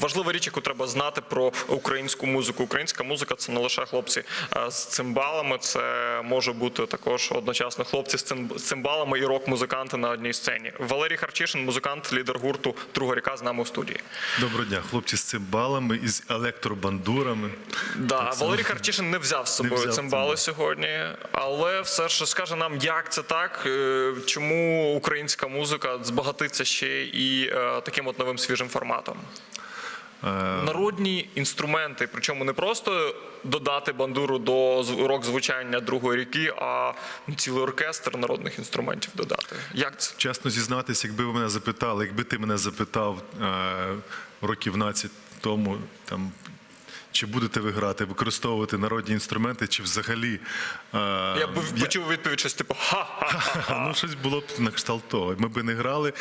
важлива річ, яку треба знати про українську музику. Українська музика це не лише хлопці з цимбалами, це може бути також одночасно хлопці з цим- з цимбалами і рок-музиканти на одній сцені. Валерій Харчишин, музикант, лідер гурту Друга ріка з нами у студії. Доброго дня, хлопці з цимбалами і з електробандурами. Да, Валерій Харчишин не взяв з собою взяв цимбали цимбали. сьогодні, але все ж скаже нам, як це так, е, чому українська музика збагатиться ще і е, таким от новим свіжим форматом. Е, Народні інструменти, причому не просто додати бандуру до рок-звучання другої ріки, а цілий оркестр народних інструментів додати. Як це? Чесно зізнатися, якби ви мене запитали, якби ти мене запитав е, років 12 тому, там. Чи будете ви грати, використовувати народні інструменти, чи взагалі е, Я б почув відповідь щось типу ха-ха-ха. Ну, щось було б на кшталт того. Ми б не грали,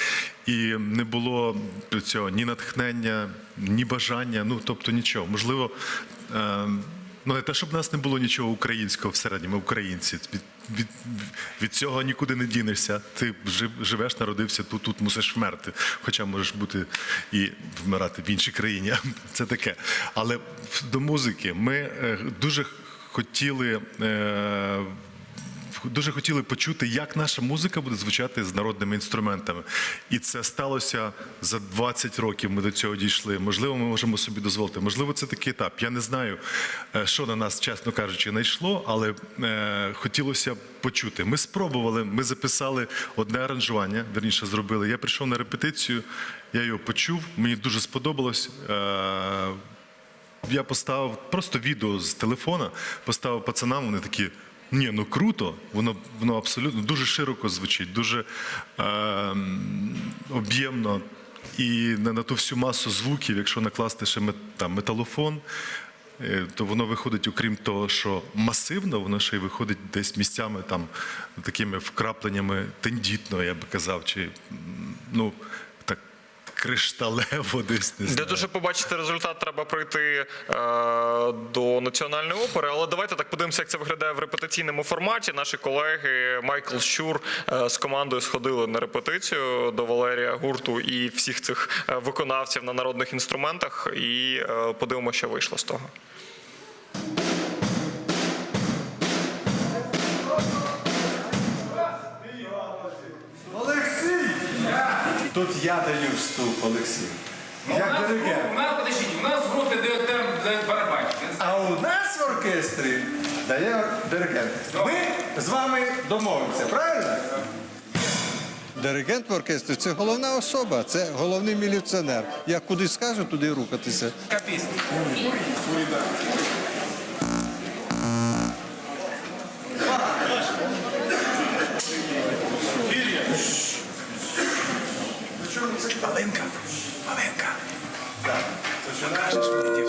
і не було цього ні натхнення, ні бажання, ну тобто нічого. Можливо, е, ну не те, щоб в нас не було нічого українського всередині, ми українці. Від, від, цього нікуди не дінешся. Ти жив, живеш, народився тут, тут мусиш вмерти. Хоча можеш бути і вмирати в іншій країні. Це таке. Але до музики ми е, дуже хотіли. Дуже хотіли почути, як наша музика буде звучати з народними інструментами. І це сталося за 20 років. Ми до цього дійшли. Можливо, ми можемо собі дозволити. Можливо, це такий етап. Я не знаю, е, що на нас, чесно кажучи, знайшло, але е, хотілося почути. Ми спробували, ми записали одне аранжування, верніше зробили. Я прийшов на репетицію, я його почув, мені дуже сподобалось. Е, я поставив просто відео з телефона, поставив пацанам, вони такі. Ні, ну круто, воно воно абсолютно дуже широко звучить, дуже е, об'ємно. І на, на ту всю масу звуків, якщо накласти ще мет, там, металофон, е, то воно виходить, окрім того, що масивно, воно ще й виходить десь місцями там такими вкрапленнями тендітно, я би казав, чи ну кришталево десь не Для того, щоб побачити результат, треба прийти е, до національної опери. Але давайте так подивимося, як це виглядає в репетиційному форматі. Наші колеги Майкл Щур е, з командою сходили на репетицію до Валерія гурту і всіх цих е, виконавців на народних інструментах. І е, подивимося, що вийшло з того. Тут я даю вступ, Олексій. Ну, у Як нас, диригент. у нас, подождите, у нас в группе дает там дает барабанщик. А у нас в оркестрі дає диригент. Ми з вами домовимося, правильно? Диригент в оркестрі це головна особа, це головний міліціонер. Як куди скаже, туди рухатися. Капис. Покажеш мені ті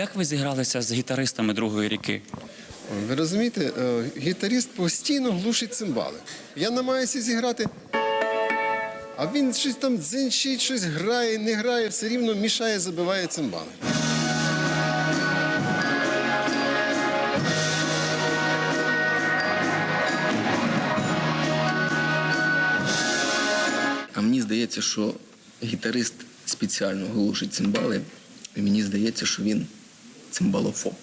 Як ви зігралися з гітаристами другої ріки? Ви розумієте, е, гітаріст постійно глушить цимбали. Я намагаюся зіграти, а він щось там дзенчить, щось грає, не грає, все рівно мішає, забиває цимбали. А мені здається, що гітарист спеціально глушить цимбали, і мені здається, що він цимбалофоб.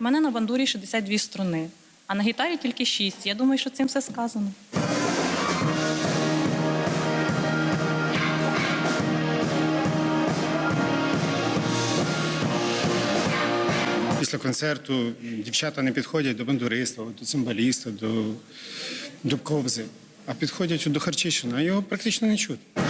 У мене на бандурі 62 струни, а на гітарі тільки 6. Я думаю, що цим все сказано. Після концерту дівчата не підходять до бандуриста, до цимбаліста, до дубковзи, а підходять до Харчищина, а його практично не чути.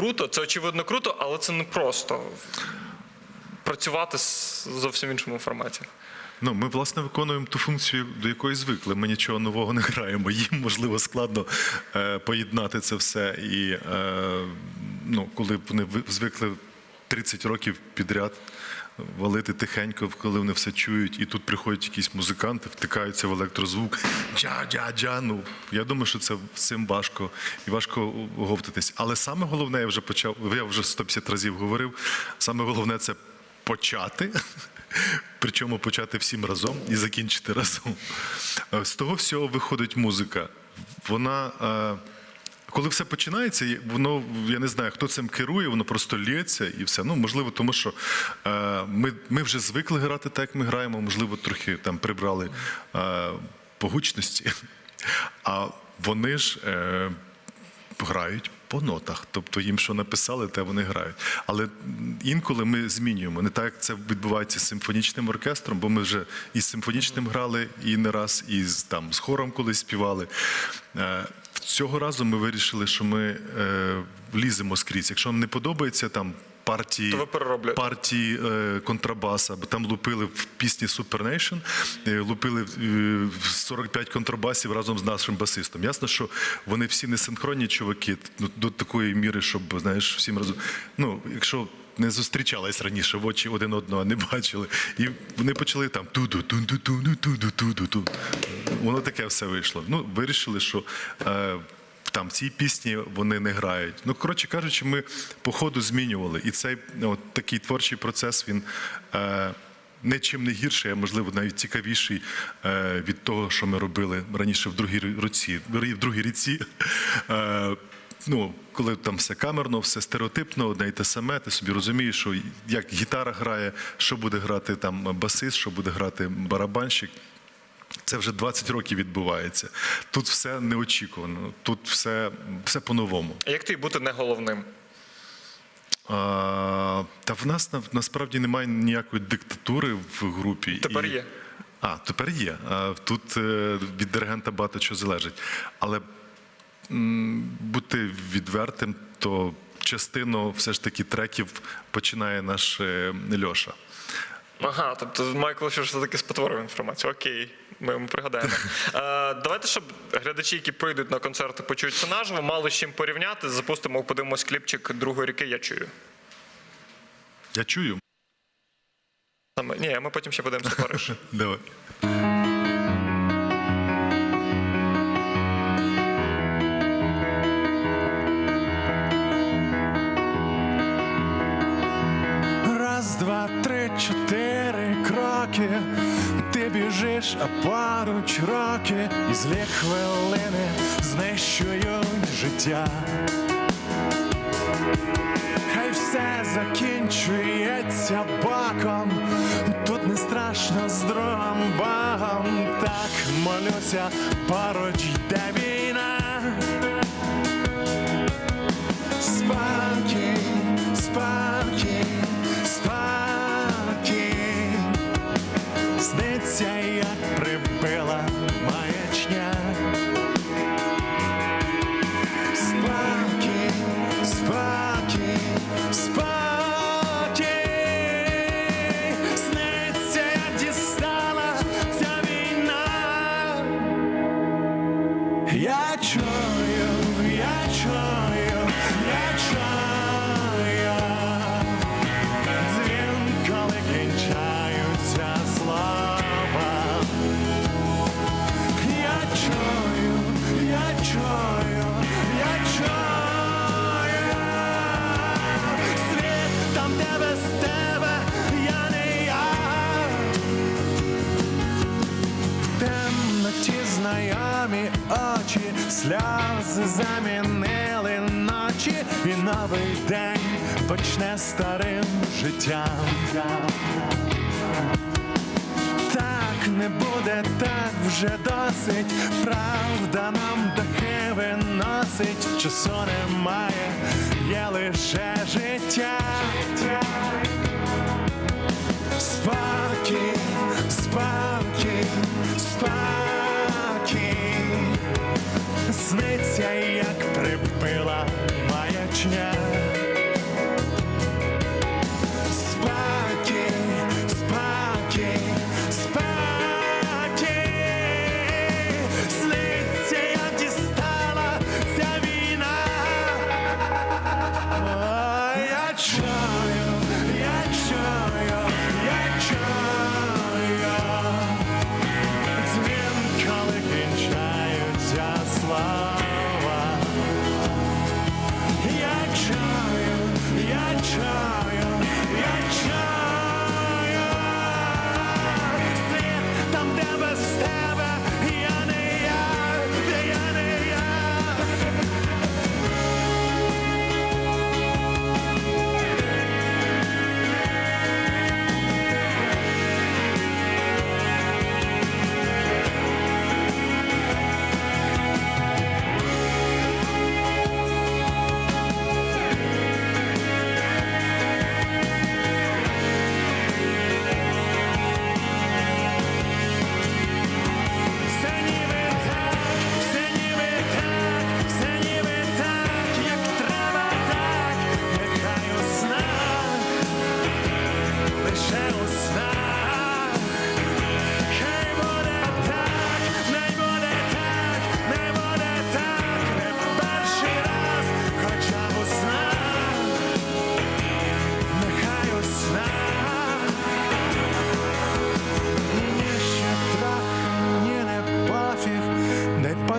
Круто, це очевидно круто, але це не просто працювати з зовсім іншому форматі. Ну, ми власне виконуємо ту функцію, до якої звикли. Ми нічого нового не граємо. Їм можливо складно е, поєднати це все. І е, ну, коли вони звикли 30 років підряд валити тихенько, коли вони все чують, і тут приходять якісь музиканти, втикаються в електрозвук. Джа-джа-джа. Ну я думаю, що це цим важко і важко оговтатись. Але саме головне, я вже почав, я вже 150 разів говорив. Саме головне це почати. Причому почати всім разом і закінчити разом. Е, З того всього виходить музика. Вона. Е, Коли все починається, воно я не знаю, хто цим керує, воно просто лється і все. Ну можливо, тому що е, ми, ми вже звикли грати так, як ми граємо. Можливо, трохи там прибрали е, по гучності, а вони ж е, грають по нотах. Тобто їм що написали, те вони грають. Але інколи ми змінюємо. Не так, як це відбувається з симфонічним оркестром, бо ми вже і з симфонічним грали, і не раз, і з, там, з хором колись співали. Цього разу ми вирішили, що ми е, вліземо скрізь. Якщо вам не подобається там партії, То ви партії е, контрабаса, бо там лупили в пісні Super Nation, е, лупили е, 45 контрабасів разом з нашим басистом. Ясно, що вони всі не синхронні чуваки ну, до такої міри, щоб знаєш, всім разом. Ну, якщо не зустрічались раніше в очі один одного, не бачили. І вони почали там туду, туду, туду, туду, туду, туду. Воно таке все вийшло. Ну, вирішили, що. Е, там ці пісні вони не грають. Ну, коротше кажучи, ми по ходу змінювали. І цей от, такий творчий процес він е, нічим не гірший, а можливо навіть цікавіший е, від того, що ми робили раніше в другій руці, в другій ріці. Е, Ну, коли там все камерно, все стереотипно, одне й те саме, ти собі розумієш, що як гітара грає, що буде грати там басист, що буде грати барабанщик. Це вже 20 років відбувається. Тут все неочікувано, тут все, все по-новому. А Як ти бути не головним? А, та в нас на- насправді немає ніякої диктатури в групі. Тепер є. А, тепер є. А, Тут е, від диригента багато чого залежить. Але бути відвертим, то частину все ж таки треків починає наш е, Льоша. Ага, тобто Майкл що ж все-таки спотворив інформацію. Окей, ми йому пригадаємо. Е, давайте, щоб глядачі, які прийдуть на концерти, почують це наживо, мали з чим порівняти. Запустимо, подивимось кліпчик другої ріки. Я чую. Я чую. Саме ні, ми потім ще подивимося Париж. Давай. Чотири кроки. Ти біжиш, а поруч роки, і злі хвилини знищують життя. Хай все закінчується боком, тут не страшно з другом Богом. Так молюся, поруч йде Так не буде, так вже досить. Правда нам дахи виносить, часу немає, є лише життя. Спокій, спокій, спокій,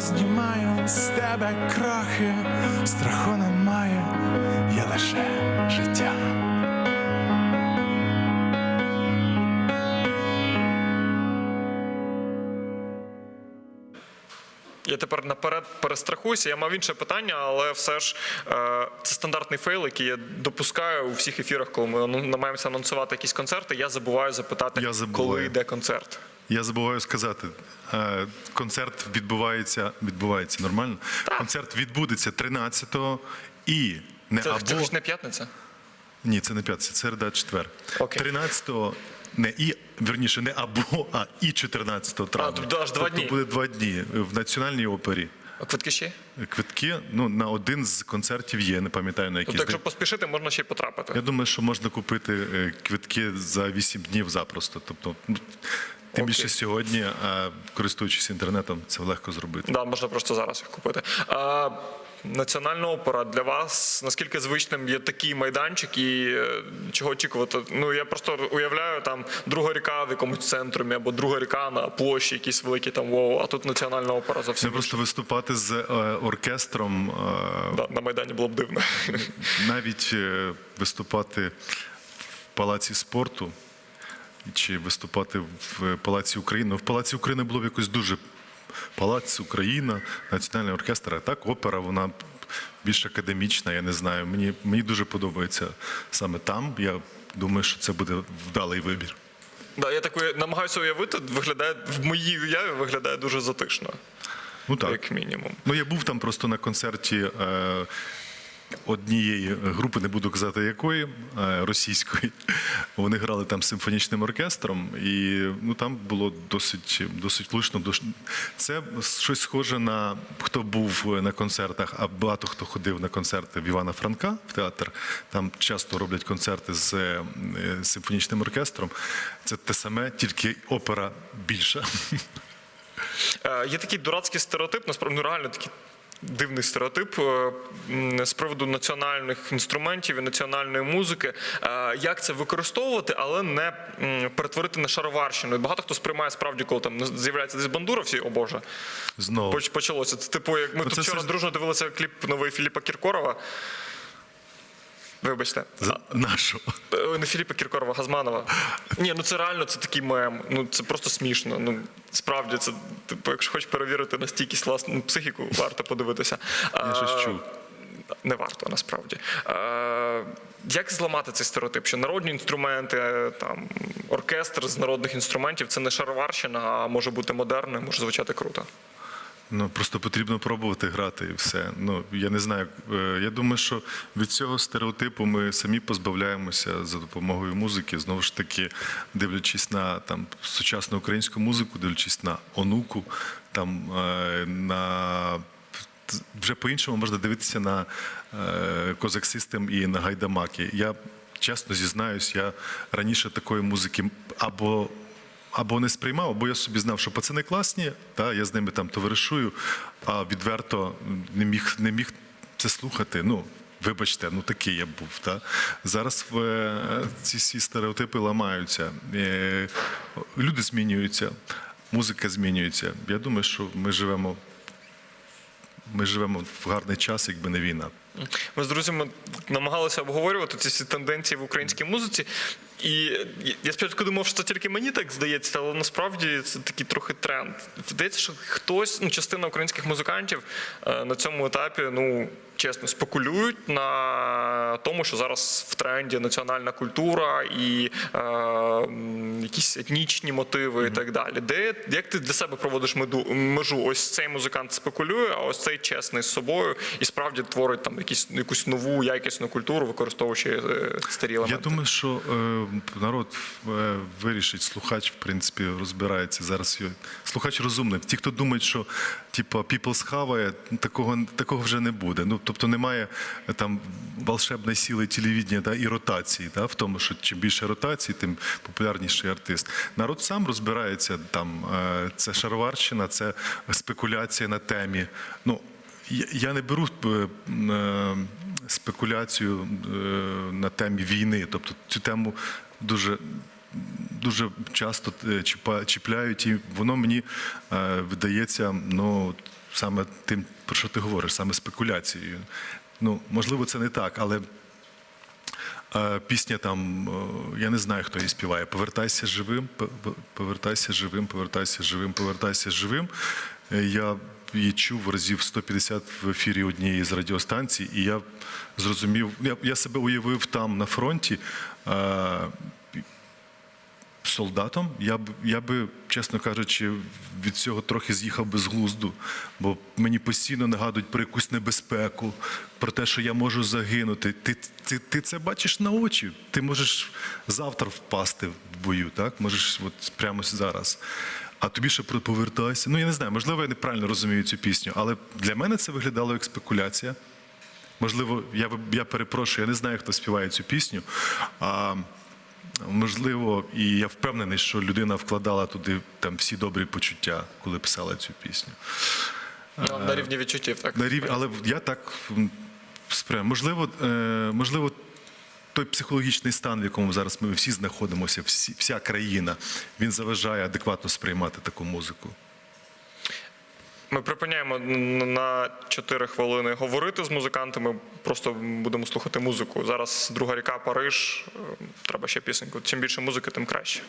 не познімаю з тебе крохи, страху немає, є лише життя. Я тепер наперед перестрахуюся. Я мав інше питання, але все ж е, це стандартний фейл, який я допускаю у всіх ефірах, коли ми ну, намагаємося анонсувати якісь концерти. Я забуваю запитати, Я забуваю. коли йде концерт. Я забуваю сказати, е, концерт відбувається, відбувається нормально. Концерт відбудеться 13-го і не Це, або це ж не п'ятниця. ні, це не п'ятниця, це середа, четвер. Окей. 13-го не і вірніше, не або, а і 14 травня. тобто аж два тобто дні. буде два дні в національній опері. А квитки ще? Квитки ну на один з концертів є. Не пам'ятаю на який. Тобто, якщо поспішити, можна ще й потрапити. Я думаю, що можна купити е, квитки за 8 днів запросто. Тобто, ну, тим більше сьогодні, користуючись інтернетом, це легко зробити. Да, можна просто зараз їх купити. А, Національна опера для вас наскільки звичним є такий майданчик і е, чого очікувати? Ну я просто уявляю там друга ріка в якомусь центрумі або друга ріка на площі, якісь великі там вау, а тут національна опера зовсім просто виступати з е, оркестром, е, да, на майдані було б дивно. навіть е, виступати в палаці спорту чи виступати в Палаці України. В Палаці України було б якось дуже Палац Україна, Національний оркестр, а так опера, вона більш академічна, я не знаю. Мені, мені дуже подобається саме там. Я думаю, що це буде вдалий вибір. Да, я так намагаюся уявити, виглядає в моїй уяві виглядає дуже затишно, Ну так. як мінімум. Ну, я був там просто на концерті е, однієї групи, не буду казати якої, російської. Вони грали там симфонічним оркестром, і ну, там було досить, досить влучно. Це щось схоже на хто був на концертах, а багато хто ходив на концерти в Івана Франка в театр. Там часто роблять концерти з е, симфонічним оркестром. Це те саме, тільки опера більша. Е, Є такий дурацький стереотип, насправді ну, реально такий дивний стереотип е, з приводу національних інструментів і національної музики. Е, Як це використовувати, але не перетворити на шароварщину. І багато хто сприймає справді, коли там з'являється десь бандура, всі, о Боже, Знову. почалося. Це типу, як ми Ну, тут вчора ж- дружно дивилися кліп новий Філіпа Кіркорова. Вибачте. За нашу. Е, Не Філіпа Кіркорова, Газманова. Ні, ну це реально це такий мем. Ну це просто смішно. Ну справді це типу, якщо хочеш перевірити на стійкість власну психіку, варто подивитися. Я щось чув. Не варто насправді. Е, Як зламати цей стереотип? Що народні інструменти, е, там оркестр з народних інструментів це не шароварщина, а може бути модерним, може звучати круто. Ну просто потрібно пробувати грати і все. Ну я не знаю. е, Я думаю, що від цього стереотипу ми самі позбавляємося за допомогою музики. Знову ж таки, дивлячись на там сучасну українську музику, дивлячись на онуку, там е, на вже по-іншому можна дивитися на е, Козак Систем і на Гайдамаки. Я чесно зізнаюсь, я раніше такої музики або. Або не сприймав, або я собі знав, що пацани класні, та я з ними там товаришую, а відверто не міг, не міг це слухати. Ну, вибачте, ну такий я був. Та? Зараз е, ці всі стереотипи ламаються. Е, люди змінюються, музика змінюється. Я думаю, що ми живемо, ми живемо в гарний час, якби не війна. Ми з друзями намагалися обговорювати ці всі тенденції в українській музиці. І я спочатку думав, що це тільки мені так здається, але насправді це такий трохи тренд. Здається, що хтось, ну, частина українських музикантів е, на цьому етапі, ну чесно, спекулюють на тому, що зараз в тренді національна культура і е, якісь етнічні мотиви і так далі. Де як ти для себе проводиш меду, межу? Ось цей музикант спекулює, а ось цей чесний з собою і справді творить там якісь якусь нову якісну культуру, використовуючи е, старі елементи. Я думаю, що е, народ е, вирішить, слухач, в принципі, розбирається зараз. Слухач розумний. Ті, хто думають, що типу, people схаває, такого, такого вже не буде. Ну, тобто немає е, там волшебної сили телевідення да, і ротації. Да, в тому, що чим більше ротації, тим популярніший артист. Народ сам розбирається там. Е, це шароварщина, це спекуляція на темі. Ну, я- не беру спекуляцію е, на темі війни. Тобто цю тему дуже, дуже часто е, чіпляють, і воно мені е, видається ну, саме тим, про що ти говориш, саме спекуляцією. Ну, можливо, це не так, але. Пісня там, я не знаю, хто її співає. Повертайся живим, повертайся живим, повертайся живим, повертайся живим. Я її чув разів 150 в ефірі однієї з радіостанцій, і я зрозумів, я, я себе уявив там на фронті. е, солдатом, я б, я би, чесно кажучи, від цього трохи з'їхав би з глузду, бо мені постійно нагадують про якусь небезпеку, про те, що я можу загинути. Ти, ти, ти це бачиш на очі. Ти можеш завтра впасти в бою, так? Можеш от прямо зараз. А тобі ще повертайся. Ну я не знаю, можливо, я неправильно розумію цю пісню, але для мене це виглядало як спекуляція. Можливо, я, я перепрошую, я не знаю, хто співає цю пісню. А, можливо, і я впевнений, що людина вкладала туди там всі добрі почуття, коли писала цю пісню. Ну, на рівні відчуттів, так. На рів... Але я так. Можливо, е, можливо, той психологічний стан, в якому зараз ми всі знаходимося, всі, вся країна, він заважає адекватно сприймати таку музику. Ми припиняємо на 4 хвилини говорити з музикантами, просто будемо слухати музику. Зараз друга ріка, Париж. е, Треба ще пісеньку. Чим більше музики, тим краще.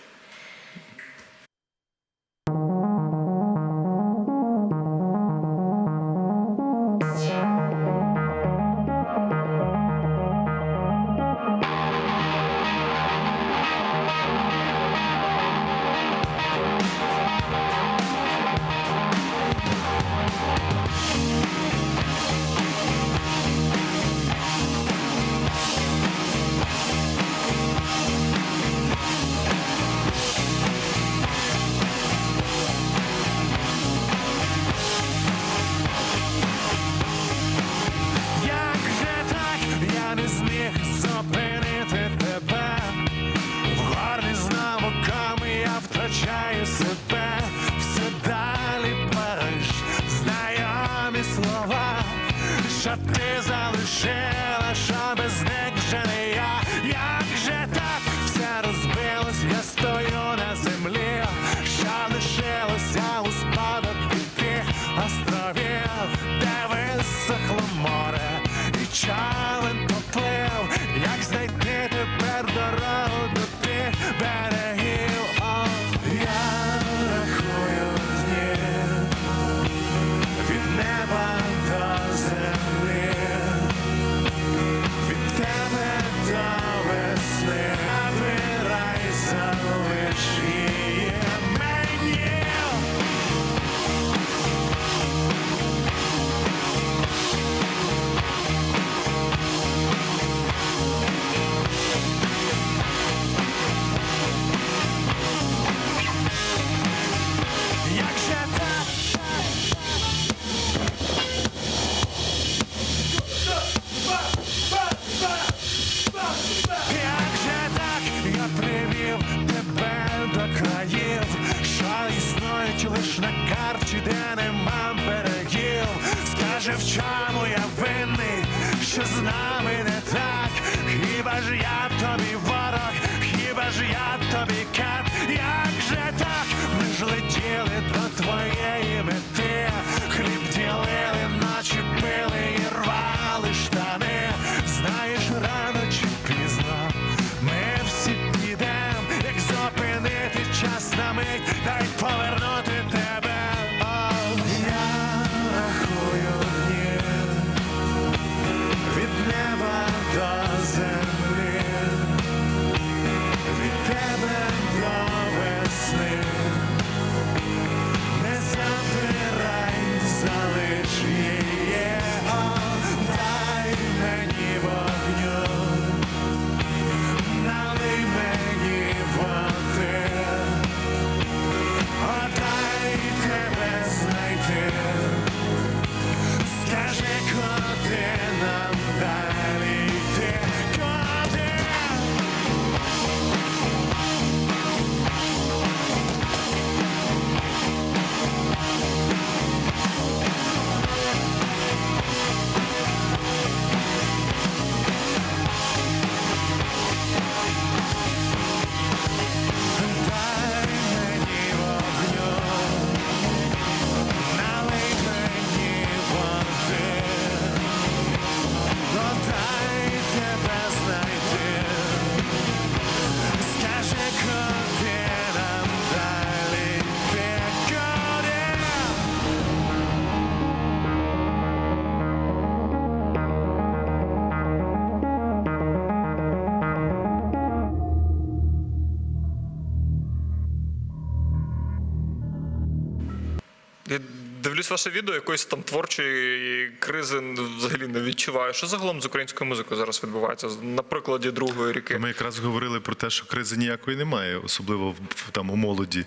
Я дивлюсь ваше відео, якоїсь там творчої кризи взагалі не відчуваю. Що загалом з українською музикою зараз відбувається на прикладі другої ріки? Ми якраз говорили про те, що кризи ніякої немає, особливо в- там у молоді.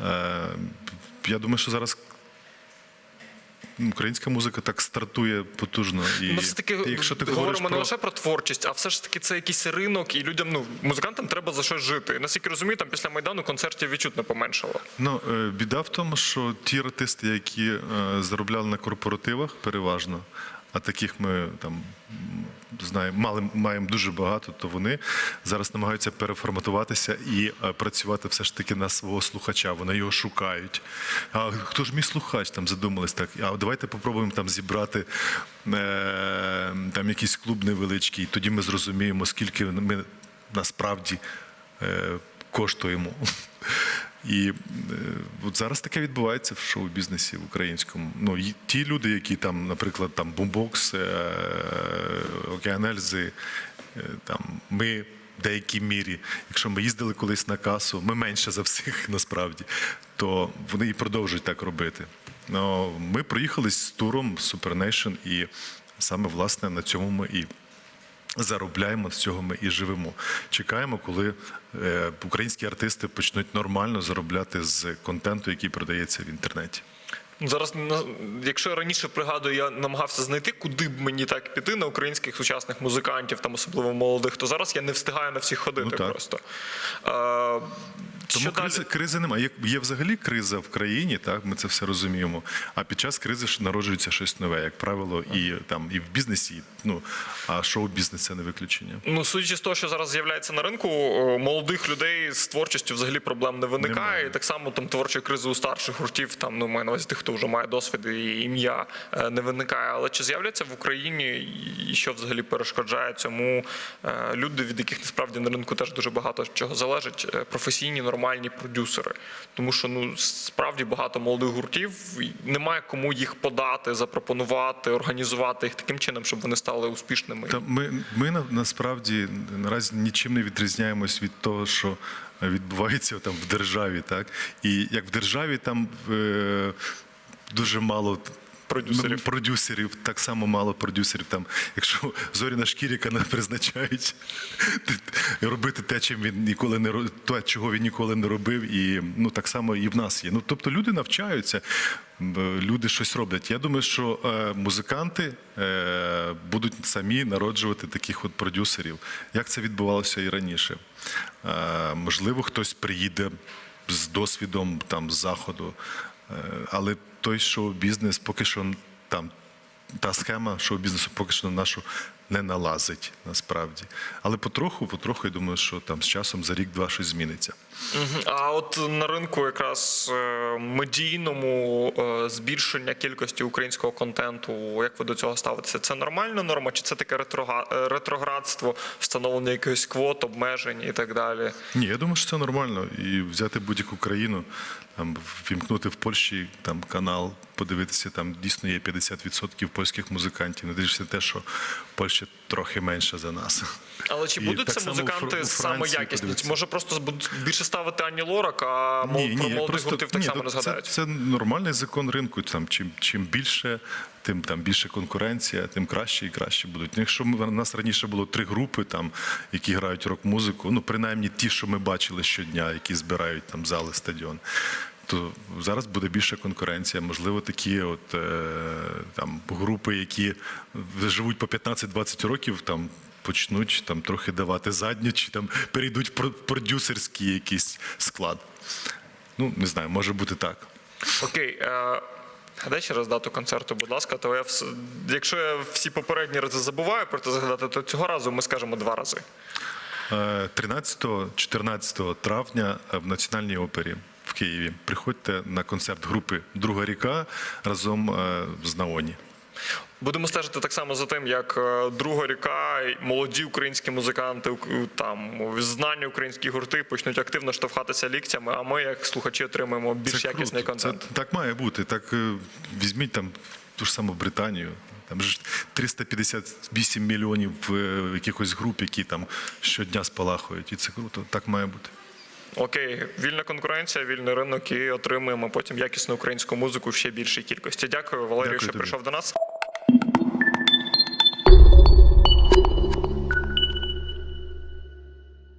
Е, Я думаю, що зараз українська музика так стартує потужно. І ну, все таки якщо ти говоримо про... не лише про творчість, а все ж таки це якийсь ринок, і людям, ну музикантам треба за щось жити. Наскільки розумію, там після майдану концертів відчутно поменшало. Ну, е, біда в тому, що ті артисти, які е, заробляли на корпоративах, переважно, а таких ми там знаємо, мали маємо дуже багато, то вони зараз намагаються переформатуватися і е, працювати все ж таки на свого слухача. Вони його шукають. А хто ж мій слухач? Там задумались так. А давайте попробуємо там зібрати е, там якийсь клуб невеличкий. Тоді ми зрозуміємо, скільки ми насправді е, коштуємо. І е, от зараз таке відбувається в шоу-бізнесі в українському. Ну, ті люди, які там, наприклад, там Бумбокс, е, Океанельзи, е, там ми. В деякій мірі, якщо ми їздили колись на касу, ми менше за всіх насправді, то вони і продовжують так робити. Ну, ми проїхались з туром Super і саме власне на цьому ми і заробляємо, з цього ми і живемо. Чекаємо, коли е, українські артисти почнуть нормально заробляти з контенту, який продається в інтернеті. Ну, Зараз, на- якщо я раніше пригадую, я намагався знайти, куди б мені так піти на українських сучасних музикантів, там особливо молодих, то зараз я не встигаю на всіх ходити Ну, так. просто. Е, Тому що кризи, далі? кризи немає. Є, є взагалі криза в країні, так ми це все розуміємо. А під час кризи народжується щось нове, як правило, і там і в бізнесі, ну а шоу-бізнес це не виключення. Ну, судячи з того, що зараз з'являється на ринку, молодих людей з творчістю взагалі проблем не виникає. Немає. І так само там творчої кризи у старших гуртів, там ну маю на увазі тих, хто вже має досвід і ім'я е, не виникає. Але чи з'являться в Україні і що взагалі перешкоджає цьому е, люди, від яких насправді на ринку теж дуже багато чого залежить, е, професійні нормальні продюсери. Тому що ну справді багато молодих гуртів, немає кому їх подати, запропонувати, організувати їх таким чином, щоб вони стали успішними. Та ми, ми на- насправді наразі нічим не відрізняємось від того, що відбувається там в державі, так і як в державі там е, дуже мало. Продюсерів. продюсерів, так само мало продюсерів. Там, якщо Зоріна Шкіріка не призначають робити те, чим він ніколи не те, чого він ніколи не робив, і ну так само і в нас є. Ну тобто люди навчаються, люди щось роблять. Я думаю, що е, музиканти е, будуть самі народжувати таких от продюсерів, як це відбувалося і раніше. Е, можливо, хтось приїде з досвідом там з заходу, е, але той шоу-бізнес поки що там та схема шоу-бізнесу поки що на нашу не налазить насправді. Але потроху, потроху, я думаю, що там з часом за рік-два щось зміниться. А от на ринку якраз е, медійному е, збільшення кількості українського контенту, як ви до цього ставитеся? Це нормальна норма, чи це таке е, ретроградство, встановлення якихось квот, обмежень і так далі? Ні, я думаю, що це нормально. І взяти будь-яку країну, там вімкнути в Польщі там канал, подивитися, там дійсно є 50% польських музикантів. Не дивишся те, що Польща трохи менша за нас. Але чи будуть це музиканти саме якісні? Може просто будуть більше ставити Ані Лорак, а мол, про я молодих гуртів так ні, само ну, не згадають? Це, це нормальний закон ринку. Там чим, чим більше, тим там більше конкуренція, тим краще і краще будуть. Ну, Якщо у нас раніше було три групи, там, які грають рок-музику, ну принаймні ті, що ми бачили щодня, які збирають там зали, стадіон. То зараз буде більша конкуренція. Можливо, такі от е, там групи, які живуть по 15-20 років, там почнуть там трохи давати задню, чи там перейдуть в про- продюсерський якийсь склад. Ну, не знаю, може бути так. Окей. Е- Дай ще раз дату концерту, будь ласка, то я вс... якщо я всі попередні рази забуваю про це згадати, то цього разу ми скажемо два рази. Е, 13-14 травня в Національній опері Києві. Приходьте на концерт групи Друга ріка разом е, з Наоні. Будемо стежити так само за тим, як е, друга ріка, молоді українські музиканти, там знані українські гурти почнуть активно штовхатися ліктями. А ми, як слухачі, отримаємо більш Це якісний круто. контент. Це, так має бути. Так е, візьміть там ту ж саму Британію. Там же ж 358 мільйонів е, якихось груп, які там щодня спалахують. І це круто. Так має бути. Окей, вільна конкуренція, вільний ринок і отримуємо потім якісну українську музику в ще більшій кількості. Дякую, Валерію, Дякую що тобі. прийшов до нас.